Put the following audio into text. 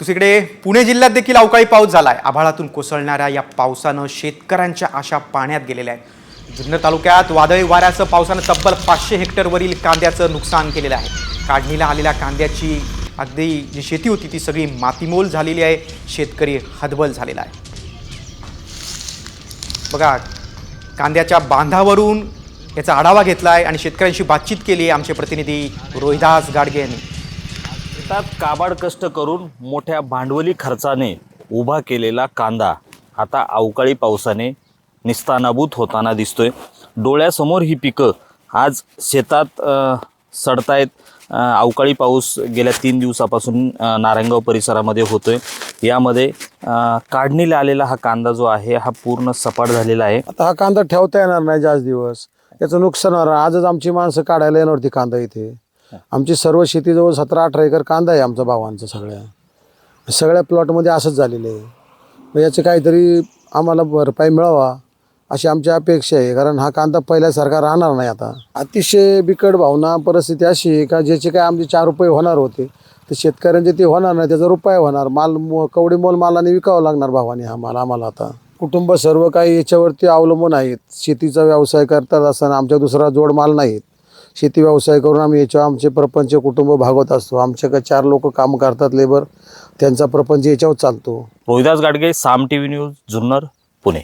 दुसरीकडे पुणे जिल्ह्यात देखील अवकाळी पाऊस झाला आहे आभाळातून कोसळणाऱ्या या पावसानं शेतकऱ्यांच्या आशा पाण्यात गेलेल्या आहेत. जुन्नर तालुक्यात वादळी वाऱ्यासह पावसानं तब्बल पाचशे हेक्टरवरील कांद्याचं नुकसान केलेलं आहे. काढणीला आलेल्या कांद्याची अगदी जी शेती होती ती सगळी मातीमोल झालेली आहे. शेतकरी हतबल झालेला आहे. बघा कांद्याच्या बांधावरून याचा आढावा घेतला आहे आणि शेतकऱ्यांशी बातचीत केली आहे आमचे प्रतिनिधी रोहिदास गाडगे यांनी. शेतात काबाड कष्ट करून मोठ्या भांडवली खर्चाने उभा केलेला कांदा आता अवकाळी पावसाने निस्तानाभूत होताना दिसतोय. डोळ्यासमोर ही पिकं आज शेतात सडतायत. अवकाळी पाऊस गेल्या तीन दिवसापासून नारायणगाव परिसरामध्ये होतोय. यामध्ये काढणीला आलेला हा कांदा जो आहे हा पूर्ण सपाट झालेला आहे. आता हा कांदा ठेवता येणार नाही जास्त दिवस. याचं नुकसान होणार. आजच आमची माणसं काढायला येणार होती कांदा इथे. आमची सर्व शेती जवळ सतरा अठरा एकर कांदा आहे आमचं भावांचा सगळ्या. सगळ्या प्लॉटमध्ये असंच झालेलं आहे. मग याची काहीतरी आम्हाला भरपाई मिळावा अशी आमची अपेक्षा आहे. कारण हा कांदा पहिल्यासारखा राहणार नाही आता. अतिशय बिकट भावना परिस्थिती अशी आहे का ज्याचे काय आमचे चार रुपये होणार होते तर शेतकऱ्यांचे ते होणार नाही त्याचा रुपये होणार. माल मो- कवडी मोल मालाने विकावं लागणार भावाने हा माल आम्हाला आता. कुटुंब सर्व काही याच्यावरती अवलंबून आहेत. शेतीचा व्यवसाय करतात असताना आमच्या दुसरा जोड माल नाहीत. शेती व्यवसाय करून आम्ही याच्यावर आमचे प्रपंच कुटुंब भागवत असतो. आमच्याकडे चार लोक काम करतात लेबर त्यांचा प्रपंच याच्यावर चालतो. Rohidas Gadge Saam T V news Junnar Pune.